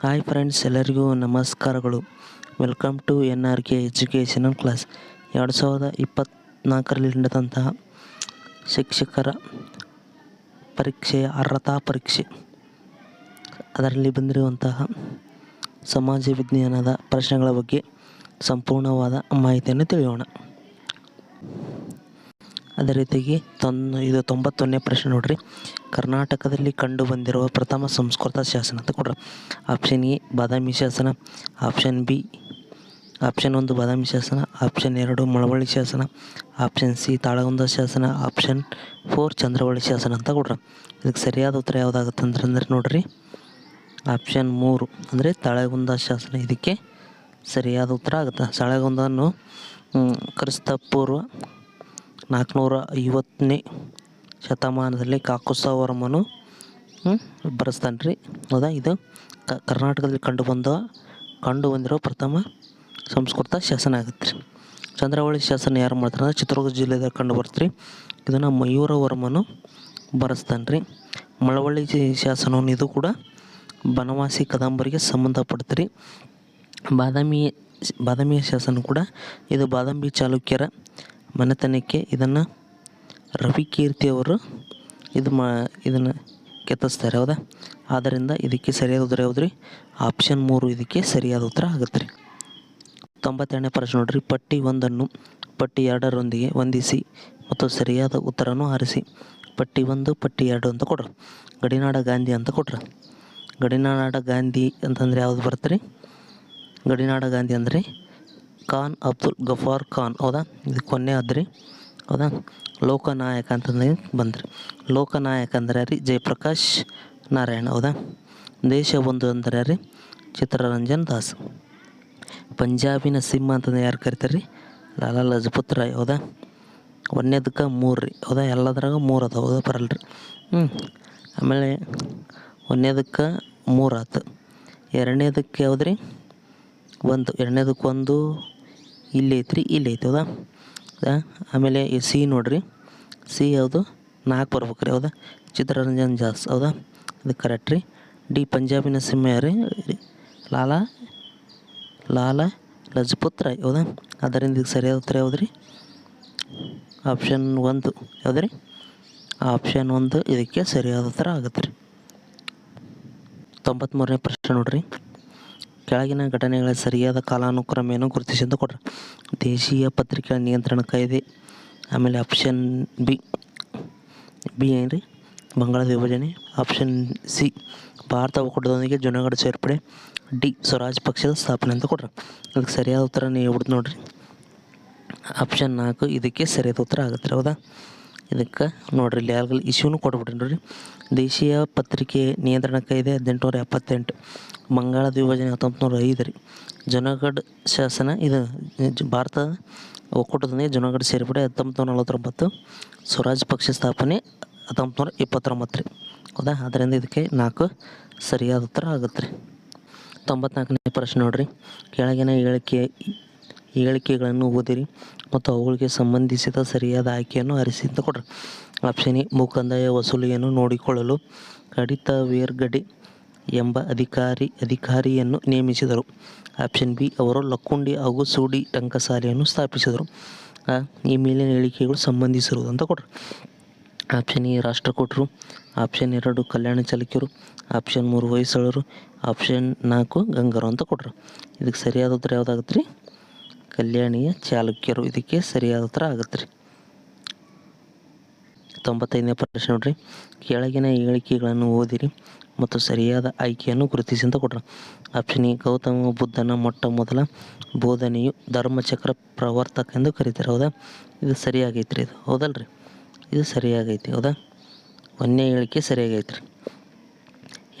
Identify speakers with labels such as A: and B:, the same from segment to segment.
A: Hi friends, ಎಲ್ಲರಿಗೂ ನಮಸ್ಕಾರಗಳು. Welcome to N R K educational class. ಎರಡು ಸಾವಿರದ ಇಪ್ಪತ್ತ್ನಾಲ್ಕರಲ್ಲಿ ನಡೆದಂತಹ ಶಿಕ್ಷಕರ ಪರೀಕ್ಷೆಯ ಅರ್ಹತಾ ಪರೀಕ್ಷೆ. ಅದರಲ್ಲಿ ಬಂದಿರುವಂತಹ ಸಮಾಜ ವಿಜ್ಞಾನದ ಪ್ರಶ್ನೆಗಳ ಬಗ್ಗೆ ಸಂಪೂರ್ಣವಾದ ಮಾಹಿತಿಯನ್ನು ತಿಳಿಯೋಣ. ಅದೇ ರೀತಿಯಾಗಿ ತೊನ್, ಇದು ತೊಂಬತ್ತೊಂದನೇ ಪ್ರಶ್ನೆ ನೋಡ್ರಿ. ಕರ್ನಾಟಕದಲ್ಲಿ ಕಂಡು ಬಂದಿರುವ ಪ್ರಥಮ ಸಂಸ್ಕೃತ ಶಾಸನ ಅಂತ ಕೊಡ್ರಿ. ಆಪ್ಷನ್ ಎ ಬಾದಾಮಿ ಶಾಸನ. ಆಪ್ಷನ್ ಬಿ ಆಪ್ಷನ್ ಒಂದು, ಬಾದಾಮಿ ಶಾಸನ. ಆಪ್ಷನ್ ಎರಡು, ಮಳವಳ್ಳಿ ಶಾಸನ. ಆಪ್ಷನ್ ಸಿ ತಾಳಗುಂದ ಶಾಸನ. ಆಪ್ಷನ್ ಫೋರ್ ಚಂದ್ರವಳ್ಳಿ ಶಾಸನ ಅಂತ ಕೊಡ್ರಿ. ಇದಕ್ಕೆ ಸರಿಯಾದ ಉತ್ತರ ಯಾವುದಾಗುತ್ತೆ ಅಂತಂದ್ರೆ ನೋಡ್ರಿ. ಆಪ್ಷನ್ ಮೂರು ಅಂದರೆ ತಾಳಗುಂದ ಶಾಸನ. ಇದಕ್ಕೆ ಸರಿಯಾದ ಉತ್ತರ ಆಗುತ್ತೆ. ತಾಳಗುಂದನ್ನು ಕ್ರಿಸ್ತಪೂರ್ವ ಕ್ರಿಸ್ತ ಪೂರ್ವ ನಾಲ್ಕುನೂರ ಐವತ್ತನೇ ಶತಮಾನದಲ್ಲಿ ಕಾಕುಸವರ್ಮನು ಬರೆಸ್ತಾನೆ ರೀ ಹೌದಾ? ಇದು ಕರ್ನಾಟಕದಲ್ಲಿ ಕಂಡು ಬಂದ, ಕಂಡು ಬಂದಿರೋ ಪ್ರಥಮ ಸಂಸ್ಕೃತ ಶಾಸನ ಆಗುತ್ತೆ ರೀ ಚಂದ್ರವಳ್ಳಿ ಶಾಸನ ಯಾರು ಮಾಡ್ತಾರೆ ಅಂದ್ರೆ ಚಿತ್ರದುರ್ಗ ಜಿಲ್ಲೆದಾಗ ಕಂಡು ಬರ್ತೀರಿ. ಇದನ್ನು ಮಯೂರವರ್ಮನು ಬರೆಸ್ತಾನೆ ರೀ ಮಳವಳ್ಳಿ ಶಾಸನವನ್ನು ಇದು ಕೂಡ ಬನವಾಸಿ ಕದಂಬರಿಗೆ ಸಂಬಂಧಪಡ್ತೀರಿ. ಬಾದಾಮಿ, ಬಾದಾಮಿಯ ಶಾಸನ ಕೂಡ ಇದು ಬಾದಾಮಿ ಚಾಲುಕ್ಯರ ಮನೆತನಕ್ಕೆ ಇದನ್ನು ರವಿಕೀರ್ತಿಯವರು ಇದು ಮಾ, ಇದನ್ನು ಕೆತ್ತಿಸ್ತಾರೆ, ಹೌದಾ? ಆದ್ದರಿಂದ ಇದಕ್ಕೆ ಸರಿಯಾದ ಉತ್ತರ ಯಾವುದು ರೀ? ಆಪ್ಷನ್ ಮೂರು ಇದಕ್ಕೆ ಸರಿಯಾದ ಉತ್ತರ ಆಗುತ್ತೆ ರೀ. ತೊಂಬತ್ತೆರಡನೇ ಪ್ರಶ್ನೆ ನೋಡ್ರಿ. ಪಟ್ಟಿ ಒಂದನ್ನು ಪಟ್ಟಿ ಎರಡರೊಂದಿಗೆ ಹೊಂದಿಸಿ ಮತ್ತು ಸರಿಯಾದ ಉತ್ತರವನ್ನು ಆರಿಸಿ. ಪಟ್ಟಿ ಒಂದು, ಪಟ್ಟಿ ಎರಡು ಅಂತ ಕೊಡ್ರಿ. ಗಡಿನಾಡ ಗಾಂಧಿ ಅಂತ ಕೊಟ್ರ. ಗಡಿನಾಡ ಗಾಂಧಿ ಅಂತಂದ್ರೆ ಯಾವುದು ಬರುತ್ತೆ ರೀ? ಗಡಿನಾಡ ಗಾಂಧಿ ಅಂದರೆ ಖಾನ್, ಅಬ್ದುಲ್ ಗಫಾರ್ ಖಾನ್. ಹೌದಾ? ಇದು ಕೊನೆ ಆದ್ರಿ. ಹೌದಾ? ಲೋಕನಾಯಕ ಅಂತಂದ್ರೆ ಬಂದ್ರಿ. ಲೋಕನಾಯಕ ಅಂದರೆ ರೀ ಜಯಪ್ರಕಾಶ್ ನಾರಾಯಣ. ಹೌದಾ? ದೇಶ ಬಂಧು ಅಂದರೆ ರೀ ಚಿತ್ರರಂಜನ್ ದಾಸ್. ಪಂಜಾಬಿನ ಸಿಂಹ ಅಂತಂದು ಯಾರು ಕರಿತಾರೆ ರೀ ಲಾಲಾ ಲಜಪತ್ ರಾಯ್. ಹೌದಾ? ಒಂದನೇದಕ್ಕೆ ಮೂರು ರೀ. ಹೌದಾ? ಎಲ್ಲದ್ರಾಗ ಮೂರು ಅದಾವ. ಹೌದಾ? ಬರಲ್ರಿ. ಹ್ಞೂ ಆಮೇಲೆ ಒಂದನೇದಕ್ಕೆ ಮೂರು ಆತು. ಎರಡನೇದಕ್ಕೆ ಹೌದ್ರಿ ರೀ ಒಂದು. ಎರಡನೇದಕ್ಕೆ ಒಂದು ಇಲ್ಲಿ ಐತ್ರಿ, ಇಲ್ಲಿ ಐತಿ ಹೌದಾ? ಹೌದಾ ಆಮೇಲೆ ಈ ಸಿ ನೋಡ್ರಿ. ಸಿ ಯಾವುದು? ನಾಲ್ಕು ಬರ್ಬೇಕು ರೀ ಹೌದಾ? ಚಿತ್ರರಂಜನ್ ಜಾಸ್, ಹೌದಾ? ಇದು ಕರೆಕ್ಟ್ ರೀ. ಡಿ ಪಂಜಾಬಿನ ಸಿಂಹ ರೀ ಲಾಲಾ ಲಾಲಾ ಲಜಪತ್ ರಾಯ್, ಹೌದಾ? ಅದರಿಂದ ಇದು ಸರಿಯಾದ ಉತ್ತರ ಯಾವ್ದು ರೀ ಆಪ್ಷನ್ ಒಂದು ಯಾವ್ದು ರೀ ಆಪ್ಷನ್ ಒಂದು ಇದಕ್ಕೆ ಸರಿಯಾದ ಉತ್ತರ ಆಗುತ್ತೆ ರೀ. ತೊಂಬತ್ತ್ಮೂರನೇ ಪ್ರಶ್ನೆ ನೋಡ್ರಿ. ಕೆಳಗಿನ ಘಟನೆಗಳ ಸರಿಯಾದ ಕಾಲಾನುಕ್ರಮೆಯನ್ನು ಗುರುತಿಸಿದ್ದು ಕೊಡ್ರಿ. ದೇಶೀಯ ಪತ್ರಿಕೆಗಳ ನಿಯಂತ್ರಣ ಕಾಯ್ದೆ, ಆಮೇಲೆ ಆಪ್ಷನ್ ಬಿ ಬಿ ಏನು ರೀ ವಿಭಜನೆ. ಆಪ್ಷನ್ ಸಿ ಭಾರತ ಒಕ್ಕೂಟದೊಂದಿಗೆ ಜುನಾಗಢ ಸೇರ್ಪಡೆ. ಡಿ ಸ್ವರಾಜ್ ಪಕ್ಷದ ಸ್ಥಾಪನೆ ಅಂತ ಕೊಡ್ರಿ. ಅದಕ್ಕೆ ಸರಿಯಾದ ಉತ್ತರ ನೀವು ನೋಡ್ರಿ. ಆಪ್ಷನ್ ನಾಲ್ಕು, ಇದಕ್ಕೆ ಸರಿಯಾದ ಉತ್ತರ ಆಗುತ್ತೆ, ಹೌದಾ? ಇದಕ್ಕೆ ನೋಡ್ರಿ ಇಲ್ಲಿ ಯಾರು ಇಶ್ಯೂನು ಕೊಟ್ಬಿಟ್ರಿ ನೋಡ್ರಿ. ದೇಶೀಯ ಪತ್ರಿಕೆ ನಿಯಂತ್ರಣ ಕಾಯ್ದೆ ಹದಿನೆಂಟುನೂರ ಎಪ್ಪತ್ತೆಂಟು. ಬಂಗಾಳದ ವಿಭಜನೆ ಹತ್ತೊಂಬತ್ತು ನೂರ ಐದು ರೀ. ಜುನಾಗಢ್ ಶಾಸನ ಇದು ಭಾರತ ಒಕ್ಕೂಟದೊಂದಿಗೆ ಜುನಾಗಢ ಸೇರ್ಪಡೆ ಹತ್ತೊಂಬತ್ತು ನೂರ ನಲವತ್ತೊಂಬತ್ತು. ಸ್ವರಾಜ್ ಪಕ್ಷ ಸ್ಥಾಪನೆ ಹತ್ತೊಂಬತ್ತು ನೂರ ಇಪ್ಪತ್ತೊಂಬತ್ತು ರೀ. ಹೌದಾ? ಅದರಿಂದ ಇದಕ್ಕೆ ನಾಲ್ಕು ಸರಿಯಾದ ಉತ್ತರ ಆಗುತ್ತೆ ರೀ. ತೊಂಬತ್ನಾಲ್ಕನೇ ಪ್ರಶ್ನೆ ನೋಡ್ರಿ. ಕೆಳಗಿನ ಹೇಳಿಕೆ ಹೇಳಿಕೆಗಳನ್ನು ಓದಿರಿ ಮತ್ತು ಅವುಗಳಿಗೆ ಸಂಬಂಧಿಸಿದ ಸರಿಯಾದ ಆಯ್ಕೆಯನ್ನು ಅಂತ ಕೊಡ್ರಿ. ಆಪ್ಷನ್ ಎ, ಭೂಕಂದಾಯ ವಸೂಲಿಯನ್ನು ನೋಡಿಕೊಳ್ಳಲು ಕಡಿತ ವೇರ್ಗಡಿ ಎಂಬ ಅಧಿಕಾರಿ, ಅಧಿಕಾರಿಯನ್ನು ನೇಮಿಸಿದರು. ಆಪ್ಷನ್ ಬಿ, ಅವರು ಲಕ್ಕುಂಡಿ ಹಾಗೂ ಸೂಡಿ ಟಂಕಸಾಲೆಯನ್ನು ಸ್ಥಾಪಿಸಿದರು. ಈ ಮೇಲಿನ ಹೇಳಿಕೆಗಳು ಸಂಬಂಧಿಸಿರುವುದು ಅಂತ ಕೊಡ್ರಿ. Option A, ರಾಷ್ಟ್ರಕೂಟರು. ಆಪ್ಷನ್ ಎರಡು, ಕಲ್ಯಾಣ ಚಾಲುಕ್ಯರು ಆಪ್ಷನ್ ಮೂರು, ಹೊಯ್ಸಳರು. ಆಪ್ಷನ್ ನಾಲ್ಕು, ಗಂಗರು ಅಂತ ಕೊಟ್ರು ಇದಕ್ಕೆ ಸರಿಯಾದ ಉತ್ತರ ಯಾವುದಾಗುತ್ತೆ ರೀ ಕಲ್ಯಾಣಿಯ ಚಾಲುಕ್ಯರು. ಇದಕ್ಕೆ ಸರಿಯಾದ ಉತ್ತರ ಆಗುತ್ತೆ ರೀ. ತೊಂಬತ್ತೈದನೇ ಪ್ರಶ್ನೆ ನೋಡ್ರಿ. ಕೆಳಗಿನ ಹೇಳಿಕೆಗಳನ್ನು ಓದಿರಿ ಮತ್ತು ಸರಿಯಾದ ಆಯ್ಕೆಯನ್ನು ಗುರುತಿಸಿ ಅಂತ ಕೊಟ್ರು ಆಪ್ಷನ್ ಎ, ಗೌತಮ ಬುದ್ಧನ ಮೊಟ್ಟ ಮೊದಲ ಬೋಧನೆಯು ಧರ್ಮಚಕ್ರ ಪ್ರವರ್ತಕ ಎಂದು ಕರೀತಾರೆ. ಹೌದಾ? ಇದು ಸರಿಯಾಗೈತೆ ರೀ ಇದು. ಹೌದಲ್ರಿ? ಇದು ಸರಿಯಾಗೈತಿ. ಹೌದಾ? ಒಂದನೇ ಹೇಳಿಕೆ ಸರಿಯಾಗೈತೆ ರೀ.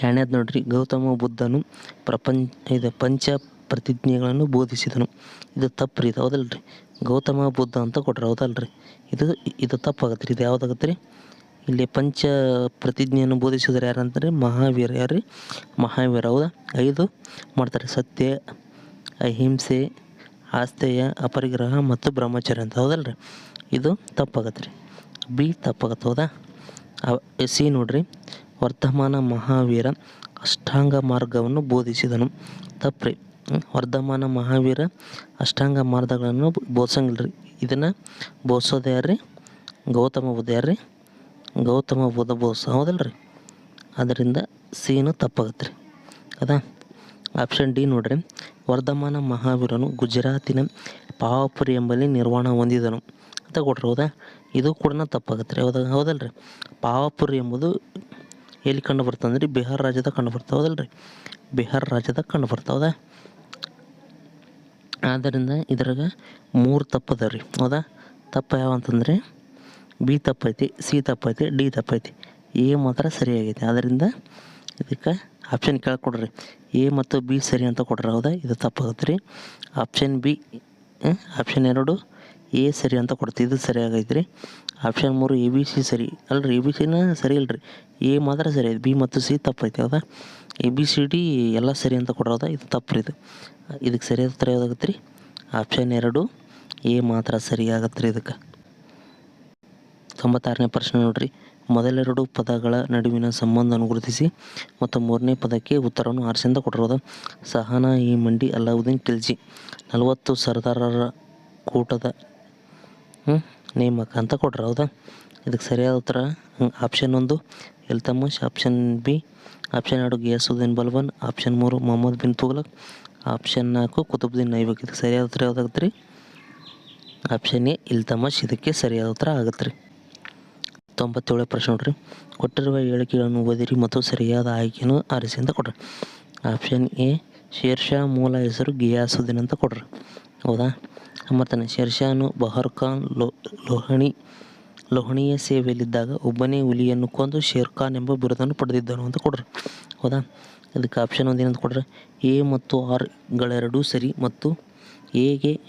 A: ಎರಡನೇದು ನೋಡ್ರಿ, ಗೌತಮ ಬುದ್ಧನು ಪ್ರಪಂಚ, ಇದು ಪಂಚ ಪ್ರತಿಜ್ಞೆಗಳನ್ನು ಬೋಧಿಸಿದನು. ಇದು ತಪ್ಪು ರೀ, ಇದು ಹೌದಲ್ರಿ? ಗೌತಮ, ಬುದ್ಧ ಅಂತ ಕೊಟ್ರೆ, ಹೌದಲ್ರಿ? ಇದು ಇದು ತಪ್ಪಾಗತ್ತೆ ರೀ ಇದು ಯಾವ್ದಾಗತ್ತೆ ರೀ ಇಲ್ಲಿ ಪಂಚ ಪ್ರತಿಜ್ಞೆಯನ್ನು ಬೋಧಿಸಿದ್ರೆ ಯಾರಂತಾರೆ ಮಹಾವೀರ ಯಾರು ರೀ ಮಹಾವೀರ, ಹೌದಾ? ಐದು ಮಾಡ್ತಾರೆ, ಸತ್ಯ, ಅಹಿಂಸೆ ಆಸ್ತೆಯ ಅಪರಿಗ್ರಹ ಮತ್ತು ಬ್ರಹ್ಮಚರ್ಯ ಅಂತ, ಹೌದಲ್ರಿ? ಇದು ತಪ್ಪಾಗತ್ತೆ ರೀ ಬಿ ತಪ್ಪಾಗತ್ತೆ ಹೌದಾ? ಸಿ ನೋಡ್ರಿ. ವರ್ತಮಾನ ಮಹಾವೀರ ಅಷ್ಟಾಂಗ ಮಾರ್ಗವನ್ನು ಬೋಧಿಸಿದನು. ತಪ್ಪ್ರಿ. ವರ್ಧಮಾನ ಮಹಾವೀರ ಅಷ್ಟಾಂಗ ಮಾರ್ಗಗಳನ್ನು ಬೋಧಿಸಂಗಿಲ್ಲ ರೀ ಇದನ್ನು ಬೋಧಿಸೋದು ಯಾರ್ರಿ? ಗೌತಮ ಬುದ್ಧ ಯಾರ್ರಿ? ಗೌತಮ ಬುದ್ಧ ಬೋಧ ಹೌದಲ್ಲ ರೀ ಅದರಿಂದ ಸೀನು ತಪ್ಪಾಗತ್ತೆ ರೀ ಅದಾ? ಆಪ್ಷನ್ ಡಿ ನೋಡ್ರಿ. ವರ್ಧಮಾನ ಮಹಾವೀರನು ಗುಜರಾತಿನ ಪಾವಪುರಿ ಎಂಬಲ್ಲಿ ನಿರ್ವಾಣ ಹೊಂದಿದನು. ಅಂತ ಕೊಟ್ರಿ, ಹೌದಾ? ಇದು ಕೂಡ ತಪ್ಪಾಗತ್ತೆ ರೀ ಹೌದಾ ಹೌದಲ್ಲ ರೀ ಪಾವಪುರಿ ಎಂಬುದು ಎಲ್ಲಿ ಕಂಡು ಬರ್ತದೆ ಅಂದ್ರೆ ಬಿಹಾರ್ ರಾಜ್ಯದಾಗ ಕಂಡು ಹೌದಲ್ಲ ರೀ ಬಿಹಾರ್ ರಾಜ್ಯದಾಗ ಕಂಡು ಬರ್ತದೆ ಹೌದಾ? ಆದ್ದರಿಂದ ಇದ್ರಾಗ ಮೂರು ತಪ್ಪದ ರೀ. ಹೌದಾ? ತಪ್ಪು ಯಾವ ಅಂತಂದರೆ ಬಿ ತಪ್ಪೈತಿ ಸಿ ತಪ್ಪೈತಿ ಡಿ ತಪ್ಪೈತಿ ಎ ಮಾತ್ರ ಸರಿಯಾಗೈತಿ. ಆದ್ದರಿಂದ ಇದಕ್ಕೆ ಆಪ್ಷನ್ ಕೇಳ್ಕೊಡ್ರಿ. ಕೊಡ್ರಿ ಎ ಮತ್ತು ಬಿ ಸರಿ ಅಂತ ಕೊಡ್ರಿ ಹೌದಾ? ಇದು ತಪ್ಪಾಗುತ್ತೆ ರೀ. ಆಪ್ಷನ್ ಬಿ ಆಪ್ಷನ್ ಎರಡು ಎ ಸರಿ ಅಂತ ಕೊಡ್ತೀವಿ ಇದು ಸರಿಯಾಗೈತೆ ರೀ. ಆಪ್ಷನ್ ಮೂರು ಎ ಬಿ ಸಿ ಸರಿ. ಅಲ್ರಿ ಎ ಬಿ ಸಿನ ಸರಿ ರೀ ಎ ಮಾತ್ರ ಸರಿ ಬಿ ಮತ್ತು ಸಿ ತಪ್ಪೈತೆ ಹೌದಾ? ಎ ಬಿ ಸಿ ಡಿ ಎಲ್ಲ ಸರಿ ಅಂತ ಕೊಡೋದ ಇದು ತಪ್ಪು ರೀ ಇದು ಇದಕ್ಕೆ ಸರಿಯಾದ ಉತ್ತರ ಯಾವುದಾಗತ್ತೆ ರೀ ಆಪ್ಷನ್ ಎರಡು ಎ ಮಾತ್ರ ಸರಿಯಾಗತ್ತೆ ರೀ ಇದಕ್ಕೆ. ತೊಂಬತ್ತಾರನೇ ಪ್ರಶ್ನೆ ನೋಡ್ರಿ. ಮೊದಲೆರಡು ಪದಗಳ ನಡುವಿನ ಸಂಬಂಧವನ್ನು ಗುರುತಿಸಿ ಮತ್ತು ಮೂರನೇ ಪದಕ್ಕೆ ಉತ್ತರವನ್ನು ಆರಿಸಿಂದ ಕೊಟ್ಟಿರೋದು ಸಹನಾ, ಈ ಮಂಡಿ ಅಲಾವುದ್ದೀನ್ ಖಿಲ್ಜಿ ನಲವತ್ತು ಸರ್ದಾರರ ಕೂಟದ ನೇಮಕ ಅಂತ ಕೊಟ್ರು, ಹೌದಾ? ಇದಕ್ಕೆ ಸರಿಯಾದ ಉತ್ತರ ಆಪ್ಷನ್ ಒಂದು ಇಲ್ತಮಶ್ ಆಪ್ಷನ್ ಬಿ ಆಪ್ಷನ್ ಎರಡು ಗಿಯಾಸುದ್ದೀನ್ ಬಲ್ಬನ್ ಆಪ್ಷನ್ ಮೂರು, ಮೊಹಮ್ಮದ್ ಬಿನ್ ತುಗ್ಲಕ್ ಆಪ್ಷನ್ ನಾಲ್ಕು ಕುತುಬ್ದೀನ್ ಐಬಕ್ ಇದಕ್ಕೆ ಸರಿಯಾದ ಉತ್ತರ ಯಾವುದಾಗುತ್ತೆ ರೀ? ಆಪ್ಷನ್ ಎ ಇಲ್ತಮಶ್ ಇದಕ್ಕೆ ಸರಿಯಾದ ಉತ್ತರ ಆಗುತ್ತೆ ರೀ. ತೊಂಬತ್ತೇಳೇ ಪ್ರಶ್ನೆ ನೋಡ್ರಿ. ಕೊಟ್ಟಿರುವ ಹೇಳಿಕೆಗಳನ್ನು ಓದಿರಿ ಮತ್ತು ಸರಿಯಾದ ಆಯ್ಕೆಯನ್ನು ಆರಿಸಿ ಅಂತ ಕೊಡ್ರಿ. ಆಪ್ಷನ್ ಎ, ಶೇರ್ಷಾ ಮೂಲ ಹೆಸರು ಗಿಯಾಸುದ್ದೀನ್ ಅಂತ ಕೊಡ್ರಿ. ಹೌದಾ? ಮತ್ತಾನೆ ಶೇರ್ಷಾನು ಬಹರ್ ಖಾನ್ ಲೋ, ಲೋಹಣಿ, ಲೋಹಣಿಯ ಸೇವೆಯಲ್ಲಿದ್ದಾಗ ಒಬ್ಬನೇ ಹುಲಿಯನ್ನು ಕೊಂದು ಶೇರ್ ಖಾನ್ ಎಂಬ ಬಿರುದನ್ನು ಪಡೆದಿದ್ದನು ಅಂತ ಕೊಡ್ರಿ. ಹೌದಾ? ಅದಕ್ಕೆ ಆಪ್ಷನ್ ಒಂದು ಏನಂತ ಕೊಡ್ರಿ? ಎ ಮತ್ತು ಆರ್ಗಳೆರಡೂ ಸರಿ ಮತ್ತು ಎಗೆ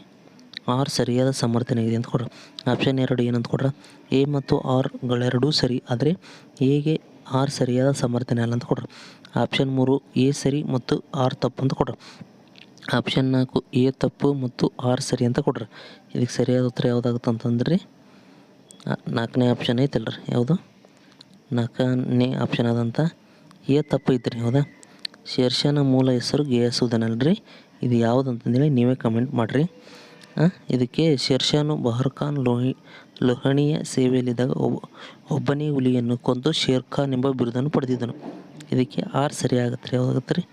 A: ಆರ್ ಸರಿಯಾದ ಸಮರ್ಥನೆ ಇದೆ ಅಂತ ಕೊಡ್ರಿ. ಆಪ್ಷನ್ ಎರಡು ಏನಂತ ಕೊಡ್ರ? ಎ ಮತ್ತು ಆರ್ಗಳೆರಡೂ ಸರಿ ಆದರೆ ಎಗೆ ಆರ್ ಸರಿಯಾದ ಸಮರ್ಥನೆ ಅಲ್ಲ ಅಂತ ಕೊಡ್ರಿ. ಆಪ್ಷನ್ ಮೂರು ಎ ಸರಿ ಮತ್ತು ಆರ್ ತಪ್ಪು ಅಂತ ಕೊಡ್ರಿ. ಆಪ್ಷನ್ ನಾಲ್ಕು, ಎ ತಪ್ಪು ಮತ್ತು ಆರ್ ಸರಿ ಅಂತ ಕೊಡ್ರಿ. ಇದಕ್ಕೆ ಸರಿಯಾದ ಉತ್ತರ ಯಾವುದಾಗುತ್ತೆ ಅಂತಂದ್ರೆ ನಾಲ್ಕನೇ ಆಪ್ಷನ್ ಐತಲ್ರಿ ಯಾವುದು? ನಾಲ್ಕನೇ ಆಪ್ಷನ್ ಆದಂಥ ಎ ತಪ್ಪು ಐತ್ರಿ, ಹೌದಾ? ಶೇರ್ಷಾನ ಮೂಲ ಹೆಸರು ಗೇಯಸುದನಲ್ರಿ ಇದು ಯಾವುದು ಅಂತಂದೇಳಿ ನೀವೇ ಕಮೆಂಟ್ ಮಾಡಿರಿ. ಇದಕ್ಕೆ ಶೇರ್ಷಾನು ಬಹರ್ ಖಾನ್ ಲೋಹಿ, ಲೋಹಣಿಯ ಸೇವೆಯಲ್ಲಿದ್ದಾಗ ಒಬ್ಬ, ಒಬ್ಬನೇ ಹುಲಿಯನ್ನು ಕೊಂದು ಶೇರ್ ಖಾನ್ ಎಂಬ ಬಿರುದನ್ನು ಪಡೆದಿದ್ದನು. ಇದಕ್ಕೆ ಆರ್ ಆಗತ್ತೆ ರೀ ಯಾವಾಗತ್ತೆ ರೀ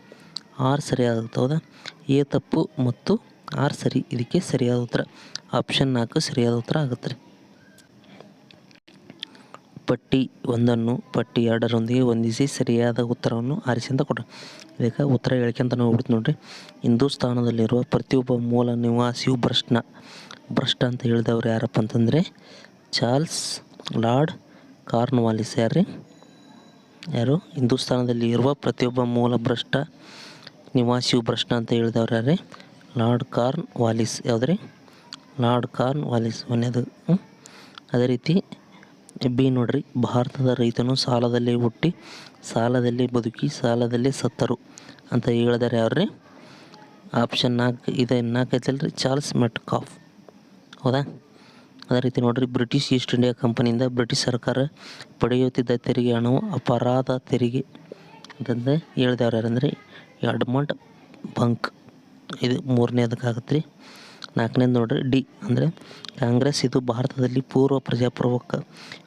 A: ಆರ್ ಸರಿಯಾಗುತ್ತೆ ಹೌದಾ? ಎ ತಪ್ಪು ಮತ್ತು ಆರ್ ಸರಿ, ಇದಕ್ಕೆ ಸರಿಯಾದ ಉತ್ತರ. ಆಪ್ಷನ್ ನಾಲ್ಕು ಸರಿಯಾದ ಉತ್ತರ ಆಗುತ್ತೆ ರೀ. ಪಟ್ಟಿ ಒಂದನ್ನು ಪಟ್ಟಿ ಎರಡರೊಂದಿಗೆ ಹೊಂದಿಸಿ ಸರಿಯಾದ ಉತ್ತರವನ್ನು ಆರಿಸಿ ಅಂತ ಕೊಡ್ರಿ ಇದಕ್ಕೆ ಉತ್ತರ ಹೇಳ್ಕೊಂತ ಹುಡುಕಿ ನೋಡ್ರಿ. ಹಿಂದೂಸ್ತಾನದಲ್ಲಿರುವ ಪ್ರತಿಯೊಬ್ಬ ಮೂಲ ನಿವಾಸಿಯು ಭ್ರಷ್ಟನ ಭ್ರಷ್ಟ ಅಂತ ಹೇಳಿದವ್ರು ಯಾರಪ್ಪ ಅಂತಂದರೆ ಚಾರ್ಲ್ಸ್ ಲಾರ್ಡ್ ಕಾರ್ನ್ವಾಲಿಸ್ ಯಾರ್ರಿ? ಯಾರು? ಹಿಂದೂಸ್ತಾನದಲ್ಲಿ ಇರುವ ಪ್ರತಿಯೊಬ್ಬ ಮೂಲ ಭ್ರಷ್ಟ. ನಿವಾಸಿಯು ಪ್ರಶ್ನ ಅಂತ ಹೇಳಿದವ್ರು ಯಾರೇ ಲಾರ್ಡ್ ಕಾರ್ನ್ ವಾಲಿಸ್, ಯಾವುದ್ರಿ? ಲಾರ್ಡ್ ಕಾರ್ನ್ ವಾಲಿಸ್ ಒಂದೇದು ಅದೇ ರೀತಿ, ಬಿ ನೋಡ್ರಿ, ಭಾರತದ ರೈತನು ಸಾಲದಲ್ಲಿ ಹುಟ್ಟಿ, ಸಾಲದಲ್ಲಿ ಬದುಕಿ, ಸಾಲದಲ್ಲಿ ಸತ್ತರು ಅಂತ ಹೇಳಿದಾರೆ ಅವ್ರಿ ಆಪ್ಷನ್ ನಾಲ್ಕು, ಇದೆ ನಾಲ್ಕು ಐತಲ್ರಿ, ಚಾರ್ಲ್ಸ್ ಮೆಟ್ ಕಾಫ್ ಹೌದಾ? ಅದೇ ರೀತಿ ನೋಡ್ರಿ, ಬ್ರಿಟಿಷ್ ಈಸ್ಟ್ ಇಂಡಿಯಾ ಕಂಪನಿಯಿಂದ ಬ್ರಿಟಿಷ್ ಸರ್ಕಾರ ಪಡೆಯುತ್ತಿದ್ದ ತೆರಿಗೆ ಹಣವು ಅಪರಾಧ ತೆರಿಗೆ ಅಂತಂದು ಹೇಳಿದವ್ರು ಎಡ್ಮಂಡ್ ಬಂಕ್. ಇದು ಮೂರನೇದಕ್ಕಾಗತ್ತೆ ರೀ ನಾಲ್ಕನೇದು ನೋಡ್ರಿ, ಡಿ ಅಂದರೆ ಕಾಂಗ್ರೆಸ್ ಇದು ಭಾರತದಲ್ಲಿ ಪೂರ್ವ ಪ್ರಜಾಪ್ರಭುತ್ವ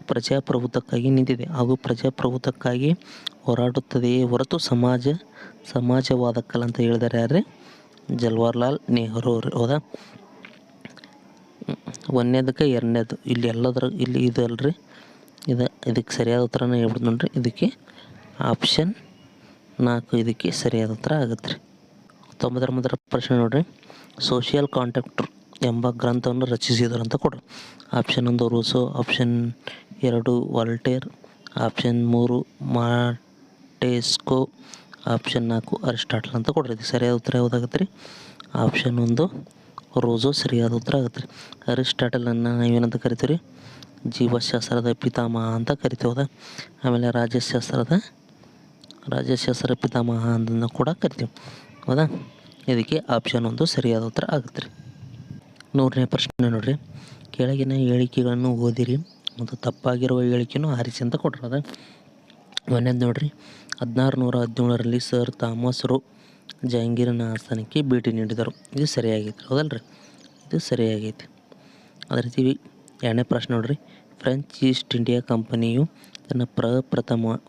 A: ಪ್ರಜಾಪ್ರಭುತ್ವಕ್ಕಾಗಿ ನಿಂತಿದೆ. ಹಾಗೂ ಪ್ರಜಾಪ್ರಭುತ್ವಕ್ಕಾಗಿ ಹೋರಾಡುತ್ತದೆಯೇ ಹೊರತು ಸಮಾಜ ಸಮಾಜವಾದಕ್ಕಲ್ಲ ಅಂತ ಹೇಳಿದಾರೆ ಯಾರೇ ಜವಾಹರ್ಲಾಲ್ ನೆಹರು ಅವ್ರಿ. ಹೌದಾ? ಒಂದನೇದಕ್ಕೆ ಎರಡನೇದು. ಇಲ್ಲಿ ಎಲ್ಲದರ, ಇಲ್ಲಿ ಇದು ಇದು, ಇದಕ್ಕೆ ಸರಿಯಾದ ಉತ್ತರನ ಹೇಳ್ಬಿಡ್ತು ನೋಡ್ರಿ. ಇದಕ್ಕೆ ಆಪ್ಷನ್ ನಾಲ್ಕು ಇದಕ್ಕೆ ಸರಿಯಾದ ಉತ್ತರ ಆಗುತ್ತೆ ರೀ. ತೊಂಬತ್ತೊಂಬತ್ತರ ಪ್ರಶ್ನೆ ನೋಡಿರಿ. ಸೋಷಿಯಲ್ ಕಾಂಟ್ಯಾಕ್ಟರ್ ಎಂಬ ಗ್ರಂಥವನ್ನು ರಚಿಸಿದರು ಅಂತ ಕೊಡ್ರಿ. ಆಪ್ಷನ್ ಒಂದು ರೂಸೋ ಆಪ್ಷನ್ ಎರಡು ವಾಲ್ಟೇರ್ ಆಪ್ಷನ್ ಮೂರು ಮಾಟೆಸ್ಕೋ ಆಪ್ಷನ್ ನಾಲ್ಕು ಅರಿಸ್ಟಾಟಲ್ ಅಂತ ಕೊಡ್ರಿ. ಇದಕ್ಕೆ ಸರಿಯಾದ ಉತ್ತರ ಯಾವುದಾಗತ್ತೆ ರೀ? ಆಪ್ಷನ್ ಒಂದು ರೋಸೋ ಸರಿಯಾದ ಉತ್ತರ ಆಗುತ್ತೆ ರೀ. ಅರಿಸ್ಟಾಟಲನ್ನು ನಾವೇನಂತ ಕರಿತೀವಿ ರೀ ಜೀವಶಾಸ್ತ್ರದ ಪಿತಾಮಹ ಅಂತ ಕರಿತೀವಿ ಹೌದಾ ಆಮೇಲೆ ರಾಜ್ಯಶಾಸ್ತ್ರದ ರಾಜ್ಯಶಾಸ್ತ್ರ ಪಿತಾಮಹ ಅಂತ ಕೂಡ ಕರಿತೀವಿ. ಹೌದಾ? ಇದಕ್ಕೆ ಆಪ್ಷನ್ ಒಂದು ಸರಿಯಾದ ಉತ್ತರ ಆಗುತ್ತೆ ರೀ. ನೂರನೇ ಪ್ರಶ್ನೆ ನೋಡಿರಿ. ಕೆಳಗಿನ ಹೇಳಿಕೆಗಳನ್ನು ಓದಿರಿ ಮತ್ತು ತಪ್ಪಾಗಿರುವ ಹೇಳಿಕೆಯನ್ನು ಆರಿಸಿ ಅಂತ ಕೊಟ್ರದ ಒಂದನೇದು ನೋಡಿರಿ. ಹದಿನಾರು ನೂರ ಹದಿನೇಳರಲ್ಲಿ ಸರ್ ಥಾಮಸ್ ರೋ ಜಹಾಂಗೀರನ ಆಸ್ಥಾನಕ್ಕೆ ಭೇಟಿ ನೀಡಿದರು. ಇದು ಸರಿಯಾಗೈತೆ ಹೌದಲ್ರಿ? ಇದು ಸರಿಯಾಗೈತಿ. ಅದೇ ರೀತಿ ಎರಡನೇ ಪ್ರಶ್ನೆ ನೋಡ್ರಿ. ಫ್ರೆಂಚ್ ಈಸ್ಟ್ ಇಂಡಿಯಾ ಕಂಪನಿಯು ತನ್ನ ಪ್ರಪ್ರಥಮ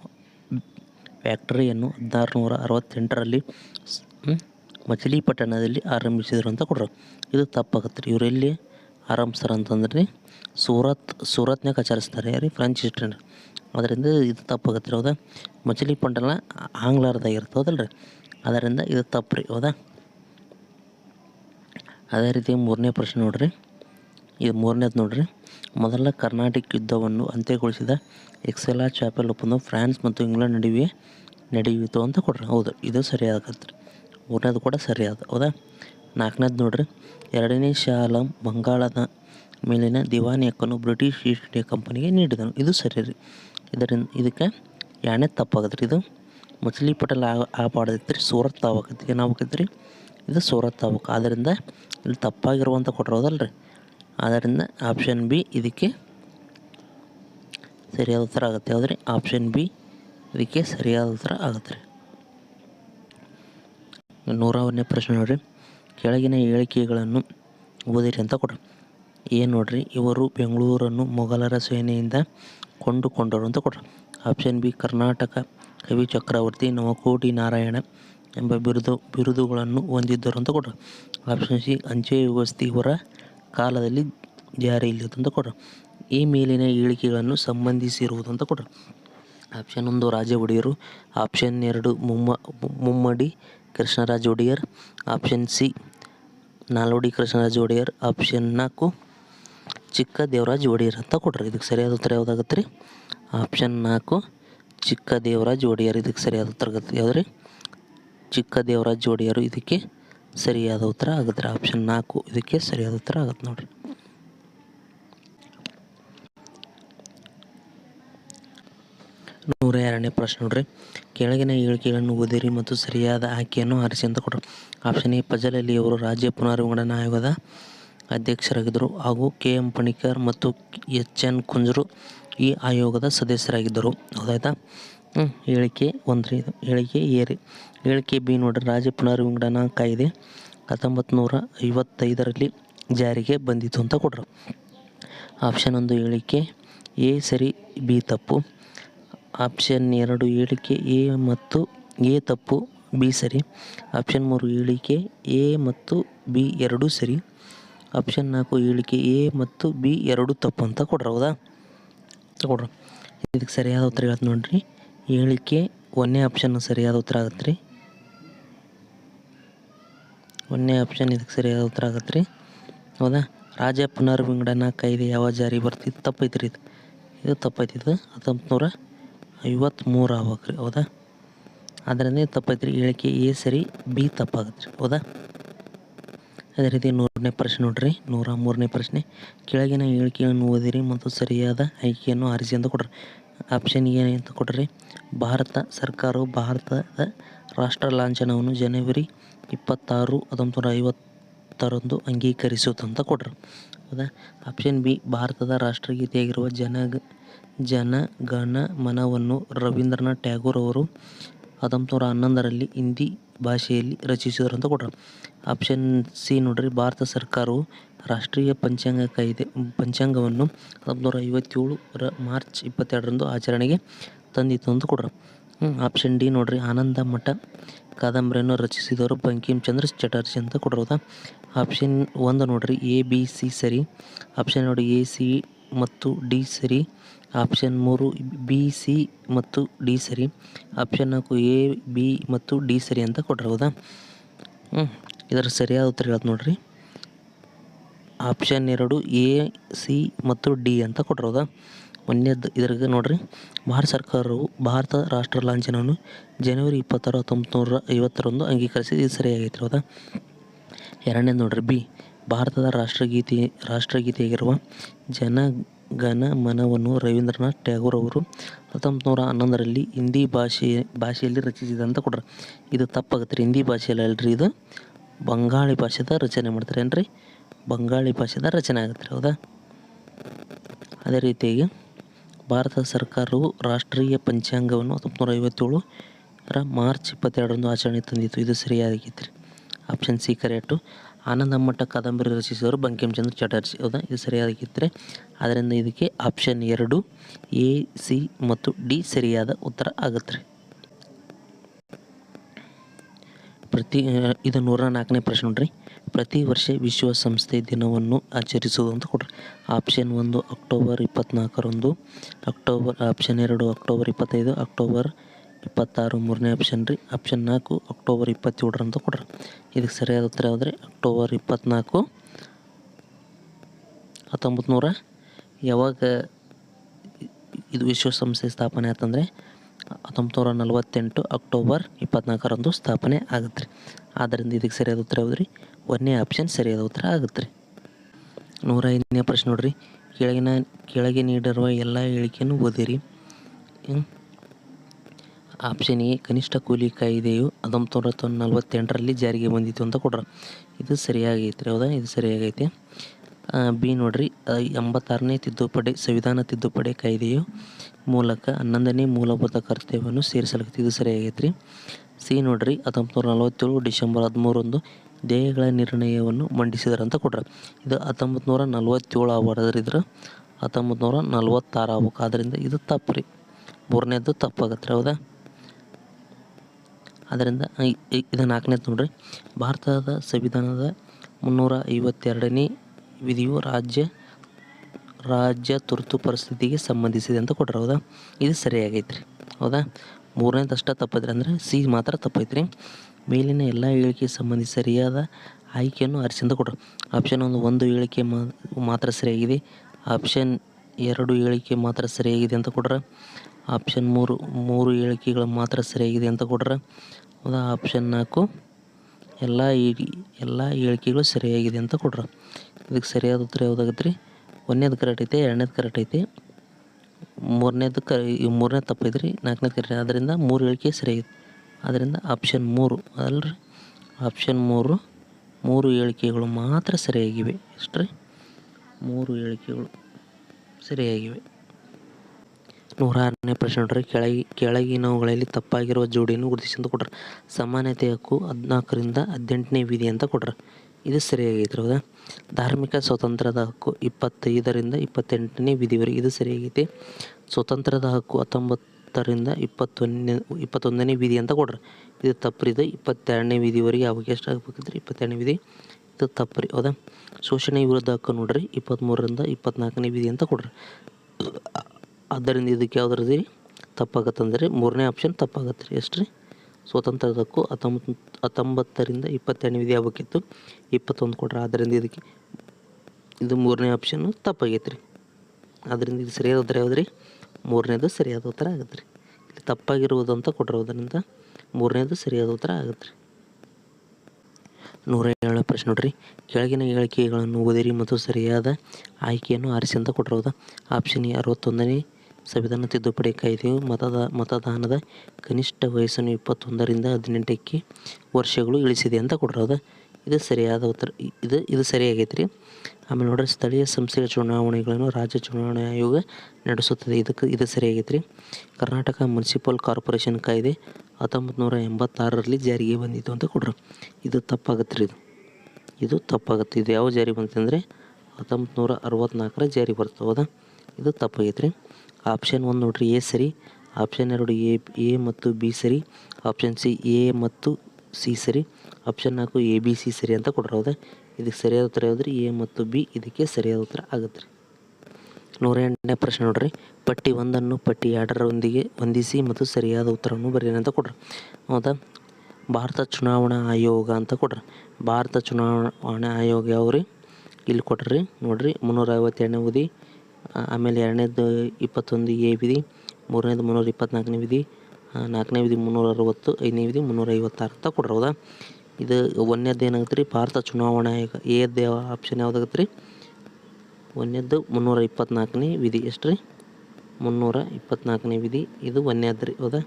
A: ಫ್ಯಾಕ್ಟರಿಯನ್ನು ಹದಿನಾರು ನೂರ ಅರವತ್ತೆಂಟರಲ್ಲಿ ಮಚಿಲಿಪಟ್ಟಣದಲ್ಲಿ ಆರಂಭಿಸಿದರು ಅಂತ ಕೊಡ್ರು. ಇದು ತಪ್ಪಾಗತ್ತೆ ರೀ. ಇವರೆಲ್ಲಿ ಆರಂಭಿಸ್ತಾರೆ ಅಂತಂದ್ರೆ ಸೂರತ್ ಸೂರತ್ನಾಗ ಆಚರಿಸ್ತಾರೆ ರೀ ಫ್ರೆಂಚ್ ಈಸ್ಟ್ ಅದರಿಂದ ಇದು ತಪ್ಪಾಗತ್ತೆ ರೀ, ಹೌದಾ? ಮಚಿಲಿಪಟ್ಟಣ ಆಂಗ್ಲರ್ದಾಗ ಹೌದಲ್ಲ ರೀ ಅದರಿಂದ ಇದು ತಪ್ಪು ರೀ, ಹೌದಾ? ಅದೇ ರೀತಿ ಮೂರನೇ ಪ್ರಶ್ನೆ ನೋಡ್ರಿ. ಇದು ಮೂರನೇದು ನೋಡ್ರಿ. ಮೊದಲ ಕರ್ನಾಟಕ ಯುದ್ಧವನ್ನು ಅಂತ್ಯಗೊಳಿಸಿದ ಎಕ್ಸೆಲಾ ಚಾಪೆಲ್ ಒಪ್ಪಂದ ಫ್ರಾನ್ಸ್ ಮತ್ತು ಇಂಗ್ಲೆಂಡ್ ನಡುವೆ ನಡೆಯಿತು ಅಂತ ಕೊಡ್ರಿ ಹೌದು, ಇದು ಸರಿಯಾಗತ್ತೆ ಮೂರನೇದು ಕೂಡ ಸರಿಯಾದ, ಹೌದಾ? ನಾಲ್ಕನೇದು ನೋಡ್ರಿ. ಎರಡನೇ ಶಾ ಆಲಂ ಬಂಗಾಳದ ಮೇಲಿನ ದಿವಾನಿ ಹಕ್ಕನ್ನು ಬ್ರಿಟಿಷ್ ಈಸ್ಟ್ ಇಂಡಿಯಾ ಕಂಪನಿಗೆ ನೀಡಿದನು. ಇದು ಸರಿ ರೀ ಇದರಿಂದ ಇದಕ್ಕೆ ಎರಡನೇ ತಪ್ಪಾಗತ್ತೆ ಇದು? ಮಚಿಲಿಪಟ್ಟಣ ಆ ಪಾಡದೈತೆ ರೀ ಸೂರತ್ ರೀ ಇದು ಸೂರತ್ ಆಗ್ಬೇಕು ಆದ್ದರಿಂದ ಇಲ್ಲಿ ತಪ್ಪಾಗಿರುವಂಥ ಕೊಟ್ಟಿರೋದಲ್ಲ ರೀ ಆದ್ದರಿಂದ ಆಪ್ಷನ್ ಬಿ ಇದಕ್ಕೆ ಸರಿಯಾದ ಉತ್ತರ ಆಗುತ್ತೆ ಯಾವುದ್ರಿ ಆಪ್ಷನ್ ಬಿ ಇದಕ್ಕೆ ಸರಿಯಾದ ಉತ್ತರ ಆಗುತ್ತೆ ರೀ. ನೂರ ಒಂದನೇ ಪ್ರಶ್ನೆ ನೋಡಿರಿ. ಕೆಳಗಿನ ಹೇಳಿಕೆಗಳನ್ನು ಓದಿರಿ ಅಂತ ಕೊಡ್ರಿ. ಏನು ನೋಡ್ರಿ? ಇವರು ಬೆಂಗಳೂರನ್ನು ಮೊಘಲರ ಸೇನೆಯಿಂದ ಕೊಂಡುಕೊಂಡರು ಅಂತ ಕೊಡ್ರಿ. ಆಪ್ಷನ್ ಬಿ ಕರ್ನಾಟಕ ಕವಿ ಚಕ್ರವರ್ತಿ ನವಕೋಟಿ ನಾರಾಯಣ ಎಂಬ ಬಿರುದು, ಬಿರುದುಗಳನ್ನು ಹೊಂದಿದ್ದರು ಅಂತ ಕೊಡ್ರಿ. ಆಪ್ಷನ್ ಸಿ ಅಂಚೆ ವ್ಯವಸ್ಥೆ ಇವರ ಕಾಲದಲ್ಲಿ ಜಾರಿಯಲ್ಲಿ ಅಂತ ಕೊಟ್ರು ಈ ಮೇಲಿನ ಹೇಳಿಕೆಗಳನ್ನು ಸಂಬಂಧಿಸಿರುವುದು ಅಂತ ಕೊಟ್ರು ಆಪ್ಷನ್ ಒಂದು ರಾಜ ಒಡೆಯರು. ಆಪ್ಷನ್ ಎರಡು, ಮುಮ್ಮ, Mummadi, Krishnaraja Wodeyar. Option C, Nalvadi Krishnaraja Wodeyar. Option ನಾಲ್ಕು ಚಿಕ್ಕ ದೇವರಾಜ್ ಒಡೆಯರ್ ಅಂತ ಕೊಡ್ರಿ. ಇದಕ್ಕೆ ಸರಿಯಾದ ಉತ್ತರ ಯಾವುದಾಗತ್ತೆ ರೀ? ಆಪ್ಷನ್ ನಾಲ್ಕು ಚಿಕ್ಕ ದೇವರಾಜ್ ಒಡೆಯರ್. ಇದಕ್ಕೆ ಸರಿಯಾದ ಉತ್ತರ ಯಾವ್ದು ರೀ? ಚಿಕ್ಕ ದೇವರಾಜ್ ಒಡೆಯರು ಇದಕ್ಕೆ ಸರಿಯಾದ ಉತ್ತರ ಆಗುತ್ತೆ ಆಪ್ಷನ್ ನಾಲ್ಕು. ಇದಕ್ಕೆ ಸರಿಯಾದ ಉತ್ತರ ಆಗುತ್ತೆ ನೋಡ್ರಿ. ನೂರ ಎರಡನೇ ಪ್ರಶ್ನೆ ನೋಡ್ರಿ. ಕೆಳಗಿನ ಹೇಳಿಕೆಗಳನ್ನು ಓದಿರಿ ಮತ್ತು ಸರಿಯಾದ ಆಯ್ಕೆಯನ್ನು ಆರಿಸಿ ಅಂತ ಕೊಡ್ರಿ. ಆಪ್ಷನ್ ಎ, ಪಜಲಲ್ಲಿ ಅವರು ರಾಜ್ಯ ಪುನರ್ವಿಂಗಡಣಾ ಆಯೋಗದ ಅಧ್ಯಕ್ಷರಾಗಿದ್ದರು ಹಾಗೂ ಕೆ ಎಂ ಪಣಿಕರ್ ಮತ್ತು ಎಚ್ ಎನ್ ಕುಂಜರು ಈ ಆಯೋಗದ ಸದಸ್ಯರಾಗಿದ್ದರು. ಹೌದಾಯ್ತಾ? ಹ್ಞೂ ಹೇಳಿಕೆ ಒಂದು ಇದು. ಹೇಳಿಕೆ ಏರಿ ಹೇಳಿಕೆ ಬಿ ನೋಡ್ರಿ, ರಾಜ ಪುನರ್ವಿಂಗಡಣಾ ಕಾಯ್ದೆ ಹತ್ತೊಂಬತ್ತು ನೂರ ಐವತ್ತೈದರಲ್ಲಿ ಜಾರಿಗೆ ಬಂದಿತ್ತು ಅಂತ ಕೊಡ್ರು ಆಪ್ಷನ್ ಒಂದು ಹೇಳಿಕೆ ಎ ಸರಿ, ಬಿ ತಪ್ಪು. ಆಪ್ಷನ್ ಎರಡು ಹೇಳಿಕೆ ಎ ಮತ್ತು ಎ ತಪ್ಪು, ಬಿ ಸರಿ. ಆಪ್ಷನ್ ಮೂರು ಹೇಳಿಕೆ ಎ ಮತ್ತು ಬಿ ಎರಡೂ ಸರಿ. ಆಪ್ಷನ್ ನಾಲ್ಕು ಹೇಳಿಕೆ ಎ ಮತ್ತು ಬಿ ಎರಡು ತಪ್ಪು ಅಂತ ಕೊಡ್ರಿ ಹೌದಾ? ತಗೊಡ್ರಿ ಇದಕ್ಕೆ ಸರಿಯಾದ ಉತ್ತರ ಹೇಳ್ತು ನೋಡ್ರಿ. ಹೇಳಿಕೆ ಒಂದನೇ ಆಪ್ಷನ್ ಸರಿಯಾದ ಉತ್ತರ ಆಗತ್ತೆ ರೀ ಒಂದನೇ ಆಪ್ಷನ್ ಇದಕ್ಕೆ ಸರಿಯಾದ ಉತ್ತರ ಆಗತ್ತೆ ರೀ ಹೌದಾ? ರಾಜ ಪುನರ್ ವಿಂಗಡನಾ ಕಾಯ್ದೆ ಯಾವ ಜಾರಿ ಬರ್ತಿತ್ತು ತಪ್ಪೈತೆ ರೀ ಇದು. ಇದು ತಪ್ಪೈತಿ ಇದು. ಹತ್ತೊಂಬತ್ತು ನೂರ ಐವತ್ತ್ಮೂರು ಆಗ್ಬೇಕು ರೀ ಹೌದಾ? ಅದರಿಂದ ತಪ್ಪೈತೆ ರೀ ಹೇಳಿಕೆ ಎ ಸರಿ, ಬಿ ತಪ್ಪಾಗತ್ತೆ ರೀ ಹೌದಾ? ಅದೇ ರೀತಿ ನೂರನೇ ಪ್ರಶ್ನೆ ನೋಡ್ರಿ. ನೂರ ಮೂರನೇ ಪ್ರಶ್ನೆ. ಕೆಳಗಿನ ಹೇಳಿಕೆಯನ್ನು ಓದಿರಿ ಮತ್ತು ಸರಿಯಾದ ಆಯ್ಕೆಯನ್ನು ಆರಿಸಿ ಅಂತ ಕೊಡ್ರಿ. ಆಪ್ಷನ್ ಏನು ಅಂತ ಕೊಟ್ಟರೆ ಭಾರತ ಸರ್ಕಾರವು ಭಾರತದ ರಾಷ್ಟ್ರ ಲಾಂಛನವನ್ನು ಜನವರಿ ಇಪ್ಪತ್ತಾರು, ಹತ್ತೊಂಬತ್ತು ನೂರ ಐವತ್ತರಂದು ಅಂಗೀಕರಿಸುತ್ತಂತ ಅಂತ ಹೌದಾ? ಆಪ್ಷನ್ ಬಿ, ಭಾರತದ ರಾಷ್ಟ್ರಗೀತೆಯಾಗಿರುವ ಜನ ಜನ ಗಣ ಮನವನ್ನು ರವೀಂದ್ರನಾಥ್ ಟ್ಯಾಗೋರ್ ಅವರು ಹತ್ತೊಂಬತ್ತು ಹನ್ನೊಂದರಲ್ಲಿ ಹಿಂದಿ ಭಾಷೆಯಲ್ಲಿ ರಚಿಸಿದರು ಅಂತ ಕೊಟ್ಟರು ಆಪ್ಷನ್ ಸಿ ನೋಡ್ರಿ, ಭಾರತ ಸರ್ಕಾರವು ರಾಷ್ಟ್ರೀಯ ಪಂಚಾಂಗ ಕಾಯ್ದೆ, ಪಂಚಾಂಗವನ್ನು ಹತ್ತೊಂಬತ್ತು ಐವತ್ತೇಳು ರ ಮಾರ್ಚ್ ಇಪ್ಪತ್ತೆರಡರಂದು ಆಚರಣೆಗೆ ತಂದಿತ್ತು ಅಂತ ಕೊಡ್ರು ಆಪ್ಷನ್ ಡಿ ನೋಡ್ರಿ, ಆನಂದ ಮಠ ಕಾದಂಬರಿಯನ್ನು ರಚಿಸಿದವರು ಬಂಕಿಮ್ ಚಂದ್ರ ಚಟರ್ಜಿ ಅಂತ ಕೊಡಿರೋದ ಆಪ್ಷನ್ ಒಂದು ನೋಡ್ರಿ, ಎ ಬಿ ಸಿ ಸರಿ, ಆಪ್ಷನ್ ನೋಡಿ ಎ ಸಿ ಮತ್ತು ಡಿ ಸರಿ. ಆಪ್ಷನ್ ಮೂರು ಬಿ, ಸಿ ಮತ್ತು ಡಿ ಸರಿ. ಆಪ್ಷನ್ ನಾಲ್ಕು ಎ, ಬಿ ಮತ್ತು ಡಿ ಸರಿ ಅಂತ ಕೊಟ್ಟಿರೋದಾ ಹ್ಞೂ ಇದರ ಸರಿಯಾದ ಉತ್ತರ ಹೇಳೋದು ನೋಡ್ರಿ. ಆಪ್ಷನ್ ಎರಡು ಎ, ಸಿ ಮತ್ತು ಡಿ ಅಂತ ಕೊಟ್ಟಿರೋದ ಒಂದನೇದು ಇದ್ರಾಗ ನೋಡ್ರಿ. ಭಾರತ ಸರ್ಕಾರವು ಭಾರತ ರಾಷ್ಟ್ರ ಲಾಂಛನವನ್ನು ಜನವರಿ ಇಪ್ಪತ್ತಾರು, ಹತ್ತೊಂಬತ್ತು ನೂರ ಐವತ್ತರಂದು ಅಂಗೀಕರಿಸಿದ ಇದು ಸರಿಯಾಗೈತೆ ಹೌದಾ ಎರಡನೇದು ನೋಡ್ರಿ ಬಿ. ಭಾರತದ ರಾಷ್ಟ್ರಗೀತೆ, ರಾಷ್ಟ್ರಗೀತೆಯಾಗಿರುವ ಜನಗಣ ಮನವನ್ನು ರವೀಂದ್ರನಾಥ್ ಟ್ಯಾಗೋರ್ ಅವರು ಹತ್ತೊಂಬತ್ತು ನೂರ ಹನ್ನೊಂದರಲ್ಲಿ ಹಿಂದಿ ಭಾಷೆ, ಭಾಷೆಯಲ್ಲಿ ರಚಿಸಿದ ಅಂತ ಕೊಡ್ರಿ ಇದು ತಪ್ಪಾಗತ್ತೆ ರೀ ಹಿಂದಿ ಭಾಷೆಯಲ್ಲಿ ಅಲ್ರಿ ಇದು. ಬಂಗಾಳಿ ಭಾಷೆದ ರಚನೆ ಮಾಡ್ತಾರೆ ಏನ್ರಿ? ಬಂಗಾಳಿ ಭಾಷೆದ ರಚನೆ ಆಗುತ್ತೆ ರೀ ಹೌದಾ? ಅದೇ ರೀತಿಯಾಗಿ ಭಾರತ ಸರ್ಕಾರವು ರಾಷ್ಟ್ರೀಯ ಪಂಚಾಂಗವನ್ನು ಹತ್ತೊಂಬತ್ತು ನೂರ ಐವತ್ತೇಳರ ಮಾರ್ಚ್ ಇಪ್ಪತ್ತೆರಡರಂದು ಆಚರಣೆ ತಂದಿತ್ತು. ಇದು ಸರಿಯಾಗಿತ್ತು ರೀ ಆಪ್ಷನ್ ಸಿ ಕರೆಕ್ಟು. ಆನಂದಮಠ ಕಾದಂಬರಿ ರಚಿಸಿದವರು ಬಂಕಿಂಚಂದ್ರ ಚಟರ್ಜಿ. ಹೌದಾ? ಇದು ಸರಿಯಾಗಿದ್ದರೆ ಆದ್ದರಿಂದ ಇದಕ್ಕೆ ಆಪ್ಷನ್ ಎರಡು ಎ ಸಿ ಮತ್ತು ಡಿ ಸರಿಯಾದ ಉತ್ತರ ಆಗುತ್ತೆ ಪ್ರತಿ ಇದು ನೂರ ನಾಲ್ಕನೇ ಪ್ರಶ್ನೆ ನೋಡ್ರಿ. ಪ್ರತಿ ವರ್ಷ ವಿಶ್ವಸಂಸ್ಥೆ ದಿನವನ್ನು ಆಚರಿಸುವುದು ಅಂತ ಕೊಡ್ರಿ ಆಪ್ಷನ್ ಒಂದು ಅಕ್ಟೋಬರ್ ಇಪ್ಪತ್ನಾಲ್ಕರಂದು. ಅಕ್ಟೋಬರ್ ಆಪ್ಷನ್ ಎರಡು ಅಕ್ಟೋಬರ್ ಇಪ್ಪತ್ತೈದು. ಅಕ್ಟೋಬರ್ ಇಪ್ಪತ್ತಾರು ಮೂರನೇ ಆಪ್ಷನ್ ರೀ. ಆಪ್ಷನ್ ನಾಲ್ಕು ಅಕ್ಟೋಬರ್ ಇಪ್ಪತ್ತೇಳರಂತ ಕೊಡ್ರಿ. ಇದಕ್ಕೆ ಸರಿಯಾದ ಉತ್ತರ ಯಾವುದ್ರಿ? ಅಕ್ಟೋಬರ್ ಇಪ್ಪತ್ತ್ನಾಲ್ಕು ಹತ್ತೊಂಬತ್ತು ನೂರ ಯಾವಾಗ ಇದು ವಿಶ್ವಸಂಸ್ಥೆ ಸ್ಥಾಪನೆ ಆತಂದರೆ ಹತ್ತೊಂಬತ್ತು ನೂರ ನಲವತ್ತೆಂಟು ಅಕ್ಟೋಬರ್ ಇಪ್ಪತ್ನಾಲ್ಕರಂದು ಸ್ಥಾಪನೆ ಆಗುತ್ತೆ ರೀ ಆದ್ದರಿಂದ ಇದಕ್ಕೆ ಸರಿಯಾದ ಉತ್ತರ ಯಾವ್ದು ರೀ ಒಂದನೇ ಆಪ್ಷನ್ ಸರಿಯಾದ ಉತ್ತರ ಆಗುತ್ತೆ ರೀ ನೂರ ಐದನೇ ಪ್ರಶ್ನೆ ನೋಡ್ರಿ. ಕೆಳಗಿನ, ಕೆಳಗೆ ನೀಡಿರುವ ಎಲ್ಲ ಹೇಳಿಕೆಯನ್ನು ಓದಿರಿ. ಆಪ್ಷನ್ ಎ, ಕನಿಷ್ಠ ಕೂಲಿ ಕಾಯ್ದೆಯು ಹತ್ತೊಂಬತ್ತು ನೂರ ನಲವತ್ತೆಂಟರಲ್ಲಿ ಜಾರಿಗೆ ಬಂದಿತ್ತು ಅಂತ ಕೊಡ್ರ ಇದು ಸರಿಯಾಗೈತೆ ರೀ ಹೌದಾ? ಇದು ಸರಿಯಾಗೈತೆ. ಬಿ ನೋಡ್ರಿ ಎಂಬತ್ತಾರನೇ ತಿದ್ದುಪಡಿ, ಸಂವಿಧಾನ ತಿದ್ದುಪಡಿ ಕಾಯ್ದೆಯು ಮೂಲಕ ಹನ್ನೊಂದನೇ ಮೂಲಭೂತ ಕರ್ತವ್ಯವನ್ನು ಸೇರಿಸಲಾಗುತ್ತೆ ಇದು ಸರಿಯಾಗೈತೆ ರೀ ಸಿ ನೋಡ್ರಿ, ಹತ್ತೊಂಬತ್ತು ನೂರ ನಲವತ್ತೇಳು ಡಿಸೆಂಬರ್ ಹದಿಮೂರರಂದು ಧ್ಯೇಯಗಳ ನಿರ್ಣಯವನ್ನು ಮಂಡಿಸಿದ್ರು ಅಂತ ಕೊಡ್ರ ಇದು ಹತ್ತೊಂಬತ್ತು ನೂರ ನಲವತ್ತೇಳು ಅವರದ್ರಿದ್ರೆ ಹತ್ತೊಂಬತ್ತು ನೂರ ನಲವತ್ತಾರು ಆಗ್ಬೇಕು ಆದ್ದರಿಂದ ಇದು ತಪ್ಪು ರೀ. ಮೂರನೇದು ತಪ್ಪಾಗತ್ತೆ ರೀ ಹೌದಾ? ಅದರಿಂದ ಇದು ನಾಲ್ಕನೇದು ನೋಡ್ರಿ. ಭಾರತದ ಸಂವಿಧಾನದ ಮುನ್ನೂರ ಐವತ್ತೆರಡನೇ ವಿಧಿಯು ರಾಜ್ಯ ರಾಜ್ಯ ತುರ್ತು ಪರಿಸ್ಥಿತಿಗೆ ಸಂಬಂಧಿಸಿದೆ ಅಂತ ಕೊಟ್ರ, ಹೌದಾ? ಇದು ಸರಿಯಾಗೈತೆ ರೀ ಹೌದಾ? ಮೂರನೇದು ಅಷ್ಟೇ ತಪ್ಪೈತ್ರಿ ಅಂದರೆ ಸಿ ಮಾತ್ರ ತಪ್ಪೈತ್ರಿ. ಮೇಲಿನ ಎಲ್ಲ ಹೇಳಿಕೆ ಸಂಬಂಧಿಸಿ ಸರಿಯಾದ ಆಯ್ಕೆಯನ್ನು ಆರಿಸಿ ಅಂತ ಕೊಟ್ರು. ಆಪ್ಷನ್ ಒಂದು ಒಂದು ಹೇಳಿಕೆ ಮಾತ್ರ ಸರಿಯಾಗಿದೆ. ಆಪ್ಷನ್ ಎರಡು ಹೇಳಿಕೆ ಮಾತ್ರ ಸರಿಯಾಗಿದೆ ಅಂತ ಕೊಟ್ರೆ. ಆಪ್ಷನ್ ಮೂರು ಮೂರು ಹೇಳಿಕೆಗಳು ಮಾತ್ರ ಸರಿಯಾಗಿದೆ ಅಂತ ಕೊಟ್ರೆ. ಹೌದಾ ಆಪ್ಷನ್ ನಾಲ್ಕು. ಎಲ್ಲ ಎಲ್ಲ ಹೇಳಿಕೆಗಳು ಸರಿಯಾಗಿದೆ ಅಂತ ಕೊಡ್ರ. ಇದಕ್ಕೆ ಸರಿಯಾದ ಉತ್ತರ ಯಾವುದಾಗತ್ತೆ ರೀ ಒಂದನೇದು ಕರೆಕ್ಟ್ ಐತೆ, ಎರಡನೇದು ಕರೆಕ್ಟ್ ಐತೆ. ಮೂರನೇದು ಕ ಮೂರನೇ ತಪ್ಪೈತೆ ರೀ ನಾಲ್ಕನೇದು ಕರೆಕ್ಟ್ ಅದರಿಂದ ಮೂರು ಹೇಳಿಕೆ ಸರಿಯಾಗಿದೆ. ಅದರಿಂದ ಆಪ್ಷನ್ ಮೂರು, ಅಲ್ರಿ? ಆಪ್ಷನ್ ಮೂರು ಮೂರು ಹೇಳಿಕೆಗಳು ಮಾತ್ರ ಸರಿಯಾಗಿವೆ. ಎಷ್ಟು ರೀ ಮೂರು ಹೇಳಿಕೆಗಳು ಸರಿಯಾಗಿವೆ. ನೂರ ಆರನೇ ಪ್ರಶ್ನೆ ನೋಡ್ರಿ ಕೆಳಗಿ, ಕೆಳಗಿನವುಗಳಲ್ಲಿ ತಪ್ಪಾಗಿರುವ ಜೋಡಿಯನ್ನು ಗುರುತಿಸಿ ಅಂತ ಕೊಟ್ರೆ ಸಮಾನತೆ ಹಕ್ಕು ಹದಿನಾಲ್ಕರಿಂದ ಹದಿನೆಂಟನೇ ವಿಧಿ ಅಂತ ಕೊಟ್ರೆ ಇದು ಸರಿಯಾಗೈತೆ ಹೌದಾ? ಧಾರ್ಮಿಕ ಸ್ವಾತಂತ್ರ್ಯದ ಹಕ್ಕು ಇಪ್ಪತ್ತೈದರಿಂದ ಇಪ್ಪತ್ತೆಂಟನೇ ವಿಧಿವರೆಗೆ ಇದು ಸರಿಯಾಗೈತೆ. ಸ್ವತಂತ್ರದ ಹಕ್ಕು ಹತ್ತೊಂಬತ್ತರಿಂದ ಇಪ್ಪತ್ತೊಂದನೇ ಇಪ್ಪತ್ತೊಂದನೇ ವಿಧಿ ಅಂತ ಕೊಡ್ರಿ ಇದು ತಪ್ಪರಿದೆ ಇಪ್ಪತ್ತೆರಡನೇ ವಿಧಿವರೆಗೆ ಅವಾಗ ಎಷ್ಟು ಆಗ್ಬೇಕಂದ್ರೆ ಇಪ್ಪತ್ತೆರಡನೇ ವಿಧಿ. ಇದು ತಪ್ಪರಿ ಹೌದಾ? ಶೋಷಣೆ ವಿರುದ್ಧ ಹಕ್ಕು ನೋಡ್ರಿ. ಇಪ್ಪತ್ತ್ಮೂರರಿಂದ ಇಪ್ಪತ್ತ್ನಾಲ್ಕನೇ ವಿಧಿ ಅಂತ ಕೊಡ್ರಿ ಆದ್ದರಿಂದ ಇದಕ್ಕೆ ಯಾವ್ದ್ರದ್ದು ರೀ? ತಪ್ಪಾಗತ್ತಂದರೆ ಮೂರನೇ ಆಪ್ಷನ್ ತಪ್ಪಾಗತ್ತೆ ರೀ. ಎಷ್ಟು ರೀ ಸ್ವತಂತ್ರದಕ್ಕೂ ಹತ್ತೊಂಬತ್ತು ಹತ್ತೊಂಬತ್ತರಿಂದ ಇಪ್ಪತ್ತೆರಡನೇ ವಿಧಿ ಆಗಬೇಕಿತ್ತು. ಇಪ್ಪತ್ತೊಂದು ಕೊಟ್ರೆ ಆದ್ದರಿಂದ ಇದಕ್ಕೆ ಇದು ಮೂರನೇ ಆಪ್ಷನ್ನು ತಪ್ಪಾಗೈತೆ ರೀ ಆದ್ದರಿಂದ ಇದು ಸರಿಯಾದ ಉತ್ತರ ಯಾವ್ದು ರೀ ಮೂರನೇದು ಸರಿಯಾದ ಉತ್ತರ ಆಗುತ್ತೆ ರೀ ಇಲ್ಲಿ ತಪ್ಪಾಗಿರುವುದು ಅಂತ ಕೊಟ್ಟಿರೋದ್ರಿಂದ ಮೂರನೇದು ಸರಿಯಾದ ಉತ್ತರ ಆಗುತ್ತೆ ರೀ ನೂರ ಏಳನೇ ಪ್ರಶ್ನೆ ನೋಡ್ರಿ. ಕೆಳಗಿನ ಹೇಳಿಕೆಗಳನ್ನು ಓದಿರಿ ಮತ್ತು ಸರಿಯಾದ ಆಯ್ಕೆಯನ್ನು ಆರಿಸಿ ಅಂತ ಕೊಟ್ಟಿರೋದು. ಆಪ್ಷನ್ ಎ ಅರವತ್ತೊಂದನೇ. ಸಂವಿಧಾನ ತಿದ್ದುಪಡಿ ಕಾಯ್ದೆಯು ಮತದ, ಮತದಾನದ ಕನಿಷ್ಠ ವಯಸ್ಸನ್ನು ಇಪ್ಪತ್ತೊಂದರಿಂದ ಹದಿನೆಂಟಕ್ಕೆ ವರ್ಷಗಳು ಇಳಿಸಿದೆ ಅಂತ ಕೊಡ್ರದ ಇದು ಸರಿಯಾದ ಉತ್ತರ, ಇದು ಇದು ಸರಿಯಾಗೈತೆ ರೀ ಆಮೇಲೆ ನೋಡ್ರಿ, ಸ್ಥಳೀಯ ಸಂಸ್ಥೆಯ ಚುನಾವಣೆಗಳನ್ನು ರಾಜ್ಯ ಚುನಾವಣಾ ಆಯೋಗ ನಡೆಸುತ್ತದೆ. ಇದಕ್ಕೆ, ಇದು ಸರಿಯಾಗೈತೆ ರೀ ಕರ್ನಾಟಕ ಮುನ್ಸಿಪಲ್ ಕಾರ್ಪೊರೇಷನ್ ಕಾಯ್ದೆ ಹತ್ತೊಂಬತ್ತು ನೂರ ಎಂಬತ್ತಾರರಲ್ಲಿ ಜಾರಿಗೆ ಬಂದಿತ್ತು ಅಂತ ಕೊಡ್ರಿ. ಇದು ತಪ್ಪಾಗತ್ತೆ ರೀ ಇದು. ಇದು ತಪ್ಪಾಗುತ್ತೆ. ಇದು ಯಾವ ಜಾರಿ ಬಂತಂದರೆ ಹತ್ತೊಂಬತ್ತು ನೂರ ಅರವತ್ತ್ನಾಲ್ಕರ ಜಾರಿ ಬರ್ತದೆ. ಇದು ತಪ್ಪಾಗೈತೆ ರೀ ಆಪ್ಷನ್ ಒಂದು ನೋಡ್ರಿ, ಎ ಸರಿ. ಆಪ್ಷನ್ ಎರಡು, ಎ ಎ ಮತ್ತು ಬಿ ಸರಿ. ಆಪ್ಷನ್ ಸಿ, ಎ ಮತ್ತು ಸಿ ಸರಿ. ಆಪ್ಷನ್ ನಾಲ್ಕು, ಎ, ಬಿ, ಸಿ ಸರಿ ಅಂತ ಕೊಡ್ರಿ ಹೌದಾ? ಇದಕ್ಕೆ ಸರಿಯಾದ ಉತ್ತರ ಯಾವುದ್ರಿ? ಎ ಮತ್ತು ಬಿ, ಇದಕ್ಕೆ ಸರಿಯಾದ ಉತ್ತರ ಆಗುತ್ತೆ ರೀ. ನೂರ ಎಂಟನೇ ಪ್ರಶ್ನೆ ನೋಡ್ರಿ. ಪಟ್ಟಿ ಒಂದನ್ನು ಪಟ್ಟಿ ಎರಡರೊಂದಿಗೆ ಹೊಂದಿಸಿ ಮತ್ತು ಸರಿಯಾದ ಉತ್ತರವನ್ನು ಬರೀರಿ ಅಂತ ಕೊಡ್ರಿ ಹೌದಾ? ಭಾರತ ಚುನಾವಣಾ ಆಯೋಗ ಅಂತ ಕೊಡ್ರಿ ಭಾರತ ಚುನಾವಣಾ ಆಯೋಗ ಯಾವ್ರಿ ಇಲ್ಲಿ ಕೊಟ್ರಿ ನೋಡ್ರಿ ಮುನ್ನೂರ ಐವತ್ತೆರಡನೇ ಓದಿ ಆಮೇಲೆ ಎರಡನೇದು ಇಪ್ಪತ್ತೊಂದು ಎ ವಿಧಿ, ಮೂರನೇದು ಮುನ್ನೂರ ಇಪ್ಪತ್ನಾಲ್ಕನೇ ವಿಧಿ ನಾಲ್ಕನೇ ವಿಧಿ ಮುನ್ನೂರ ಅರವತ್ತು, ಐದನೇ ವಿಧಿ ಮುನ್ನೂರ ಐವತ್ತಾರು ಅಂತ ಕೊಡ್ರಿ ಹೌದಾ? ಇದು ಒಂದನೇದು ಏನಾಗುತ್ತೆ ರೀ ಭಾರತ ಚುನಾವಣಾ ಆಯೋಗ ಯಾವ ಆಪ್ಷನ್ ಯಾವುದಾಗತ್ತೆ ರೀ ಒಂದನೇದ್ದು ಮುನ್ನೂರ ಇಪ್ಪತ್ನಾಲ್ಕನೇ ವಿಧಿ ಎಷ್ಟು ರೀ ಮುನ್ನೂರ ಇಪ್ಪತ್ನಾಲ್ಕನೇ ವಿಧಿ, ಇದು ಒಂದನೇದು ರೀ ಹೌದಾ?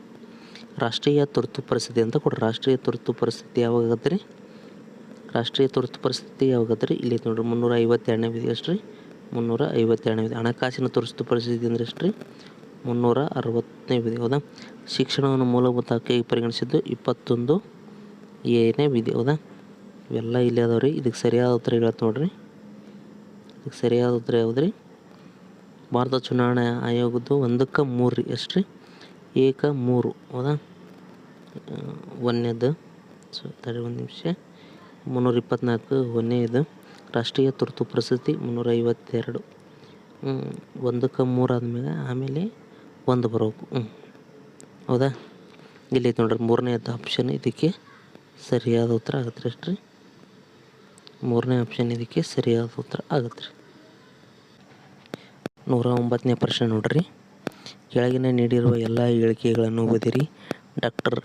A: ರಾಷ್ಟ್ರೀಯ ತುರ್ತು ಪರಿಸ್ಥಿತಿ ಅಂತ ಕೊಡ್ರಿ. ರಾಷ್ಟ್ರೀಯ ತುರ್ತು ಪರಿಸ್ಥಿತಿ ಯಾವಾಗ ಆಗತ್ತೆ ರೀ ರಾಷ್ಟ್ರೀಯ ತುರ್ತು ಪರಿಸ್ಥಿತಿ ಯಾವಾಗತ್ತೆ ರೀ ಇಲ್ಲಿ ನೋಡ್ರಿ, ಮುನ್ನೂರ ಐವತ್ತೆರಡನೇ ವಿಧಿ ಎಷ್ಟು ರೀ ಮುನ್ನೂರ ಐವತ್ತೆರಡನೇ ವಿಧಿ. ಹಣಕಾಸಿನ ತುರ್ತು ಪರಿಸ್ಥಿತಿ ಅಂದ್ರೆ ಎಷ್ಟು ರೀ ಮುನ್ನೂರ ಅರವತ್ತನೇ ವಿಧಿ. ಹೌದಾ? ಶಿಕ್ಷಣವನ್ನು ಮೂಲಭೂತ ಹಕ್ಕಾಗಿ ಪರಿಗಣಿಸಿದ್ದು ಇಪ್ಪತ್ತೊಂದು ಏನೇ ವಿಧಿ. ಹೌದಾ? ಇವೆಲ್ಲ ಇಲ್ಲಿ ಅದಾವೆ ರೀ ಇದಕ್ಕೆ ಸರಿಯಾದ ಉತ್ತರ ಹೇಳತ್ತೆ ನೋಡ್ರಿ. ಇದಕ್ಕೆ ಸರಿಯಾದ ಉತ್ತರ ಯಾವುದ್ರಿ? ಭಾರತ ಚುನಾವಣಾ ಆಯೋಗದ್ದು ಒಂದಕ್ಕೆ ಮೂರು ರೀ ಎಷ್ಟು ರೀ ಏಕ ಮೂರು. ಹೌದಾ? ಒಂದನೇದು. ಸೊ ತಡೆ ಒಂದು ನಿಮಿಷ. ಮುನ್ನೂರ ಇಪ್ಪತ್ತ್ನಾಲ್ಕು ಒಂದನೇದು. ರಾಷ್ಟ್ರೀಯ ತುರ್ತು ಪರಿಸ್ಥಿತಿ ಮುನ್ನೂರ ಐವತ್ತೆರಡು ಹ್ಞೂ ಒಂದಕ್ಕೆ ಮೂರು ಆದಮೇಲೆ ಆಮೇಲೆ ಒಂದು ಬರಬೇಕು ಹ್ಞೂ ಹೌದಾ? ಇಲ್ಲಿ ನೋಡ್ರಿ, ಮೂರನೇದು ಆಪ್ಷನ್ ಇದಕ್ಕೆ ಸರಿಯಾದ ಉತ್ತರ ಆಗತ್ತೆ ರೀ ಮೂರನೇ ಆಪ್ಷನ್ ಇದಕ್ಕೆ ಸರಿಯಾದ ಉತ್ತರ ಆಗತ್ತೆ ರೀ ನೂರ ಒಂಬತ್ತನೇ ಪ್ರಶ್ನೆ ನೋಡ್ರಿ. ಕೆಳಗಿನ ನೀಡಿರುವ ಎಲ್ಲ ಹೇಳಿಕೆಗಳನ್ನು ಓದಿರಿ. ಡಾಕ್ಟರ್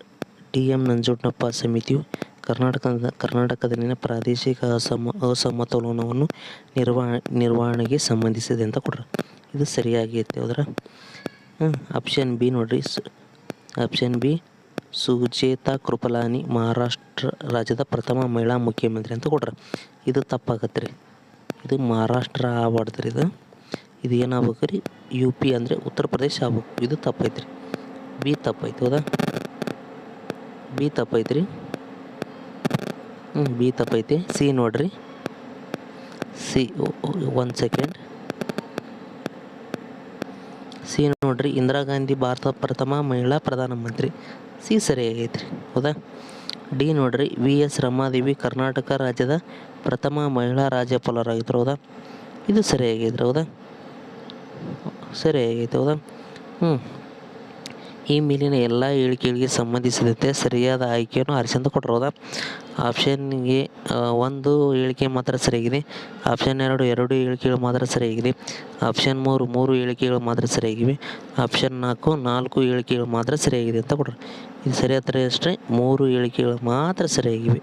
A: ಟಿ ಎಂ ನಂಜುಂಡಪ್ಪ ಸಮಿತಿಯು ಕರ್ನಾಟಕದ ಕರ್ನಾಟಕದಲ್ಲಿನ ಪ್ರಾದೇಶಿಕ ಅಸಮ ಅಸಮತೋಲನವನ್ನು ನಿರ್ವಹ ನಿರ್ವಹಣೆಗೆ ಸಂಬಂಧಿಸಿದೆ ಅಂತ ಕೊಡ್ರಿ ಇದು ಸರಿಯಾಗೈತೆ ಹೌದ್ರ. ಆಪ್ಷನ್ ಬಿ ನೋಡ್ರಿ. ಆಪ್ಷನ್ ಬಿ ಸುಜೇತಾ ಕೃಪಲಾನಿ ಮಹಾರಾಷ್ಟ್ರ ರಾಜ್ಯದ ಪ್ರಥಮ ಮಹಿಳಾ ಮುಖ್ಯಮಂತ್ರಿ ಅಂತ ಕೊಡ್ರಿ ಇದು ತಪ್ಪಾಗತ್ತೆ ರೀ. ಇದು ಮಹಾರಾಷ್ಟ್ರ ಆಗ್ಬಾರ್ದು ರೀ ಇದು. ಇದು ಏನಾಗ್ಬೇಕು ರೀ? ಯು ಪಿ ಅಂದರೆ ಉತ್ತರ ಪ್ರದೇಶ ಆಗ್ಬೇಕು. ಇದು ತಪ್ಪೈತೆ ರೀ. ಬಿ ತಪ್ಪೈತೆ ಹೌದಾ ಬಿ ತಪ್ಪೈತೆ ರೀ. ಹ್ಞೂ ಬಿ ತಪ್ಪೈತಿ. ಸಿ ನೋಡ್ರಿ. C one second. ಸಿ ನೋಡ್ರಿ, ಇಂದಿರಾ ಗಾಂಧಿ ಭಾರತ ಪ್ರಥಮ ಮಹಿಳಾ ಪ್ರಧಾನಮಂತ್ರಿ. ಸಿ ಸರಿಯಾಗೈತೆ ರೀ ಹೌದಾ? ಡಿ ನೋಡ್ರಿ, ವಿ ಎಸ್ ರಮಾದೇವಿ ಕರ್ನಾಟಕ ರಾಜ್ಯದ ಪ್ರಥಮ ಮಹಿಳಾ ರಾಜ್ಯಪಾಲರಾಗಿದ್ರು, ಹೌದಾ? ಇದು ಸರಿಯಾಗೈತೆ ಹೌದಾ? ಸರಿಯಾಗೈತೆ ಹೌದಾ? ಹ್ಞೂ ಈ ಮೇಲಿನ ಎಲ್ಲ ಹೇಳಿಕೆಗಳಿಗೆ ಸಂಬಂಧಿಸಿದಂತೆ ಸರಿಯಾದ ಆಯ್ಕೆಯನ್ನು ಆರಿಸಿಂದು ಕೊಟ್ಟಿರೋದ? ಆಪ್ಷನ್ಗೆ ಒಂದು ಹೇಳಿಕೆ ಮಾತ್ರ ಸರಿಯಾಗಿದೆ. ಆಪ್ಷನ್ ಎರಡು ಎರಡು ಹೇಳಿಕೆಗಳು ಮಾತ್ರ ಸರಿಯಾಗಿದೆ. ಆಪ್ಷನ್ ಮೂರು ಮೂರು ಹೇಳಿಕೆಗಳು ಮಾತ್ರ ಸರಿಯಾಗಿವೆ. ಆಪ್ಷನ್ ನಾಲ್ಕು ನಾಲ್ಕು ಹೇಳಿಕೆಗಳು ಮಾತ್ರ ಸರಿಯಾಗಿದೆ ಅಂತ ಕೊಟ್ಟರು ಇದು ಸರಿಯಾದ ಅಷ್ಟೇ, ಮೂರು ಹೇಳಿಕೆಗಳು ಮಾತ್ರ ಸರಿಯಾಗಿವೆ.